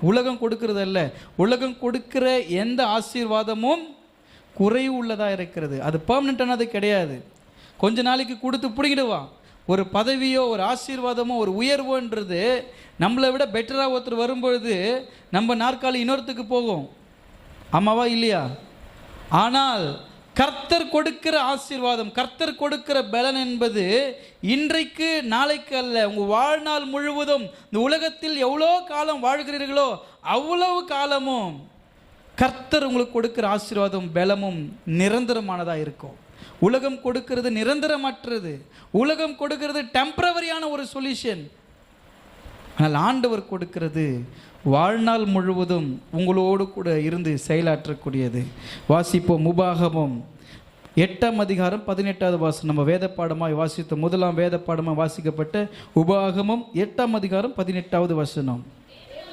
உலகம் கொடுக்கறது அல்ல உலகம் கொடுக்கிற எந்த ஆசீர்வாதமும் குறைவு உள்ளதாக இருக்கிறது. அது பர்மனெண்ட்டானது கிடையாது. கொஞ்ச நாளைக்கு கொடுத்து பிடிக்கிடுவான் ஒரு பதவியோ ஒரு ஆசீர்வாதமோ ஒரு உயர்வோன்றது நம்மளை விட பெட்டராக ஒருத்தர் வரும்பொழுது நம்ம நாற்காலி இன்னொருத்துக்கு போகும். ஆமாவா இல்லையா? ஆனால் கர்த்தர் கொடுக்கிற ஆசீர்வாதம் கர்த்தர் கொடுக்கிற பலன் என்பது இன்றைக்கு நாளைக்கு அல்ல உங்கள் வாழ்நாள் முழுவதும் இந்த உலகத்தில் எவ்வளோ காலம் வாழ்கிறீர்களோ அவ்வளவு காலமும் கர்த்தர் உங்களுக்கு கொடுக்குற ஆசீர்வாதம் பலமும் நிரந்தரமானதாக இருக்கும். உலகம் கொடுக்கிறது நிரந்தரமற்றது. உலகம் கொடுக்கிறது டெம்பரவரியான ஒரு சொல்யூஷன் ஆனால் ஆண்டவர் கொடுக்கிறது வாழ்நாள் முழுவதும் உங்களோடு கூட இருந்து செயலாற்றக்கூடியது. வாசிப்போம் உபாகமம் எட்டாம் அதிகாரம் பதினெட்டாவது வாசம் நம்ம வேத பாடமாய் வாசித்த முதலாம் வேத பாடமாக வாசிக்கப்பட்ட உபாகமம் எட்டாம் அதிகாரம் பதினெட்டாவது வசனம்.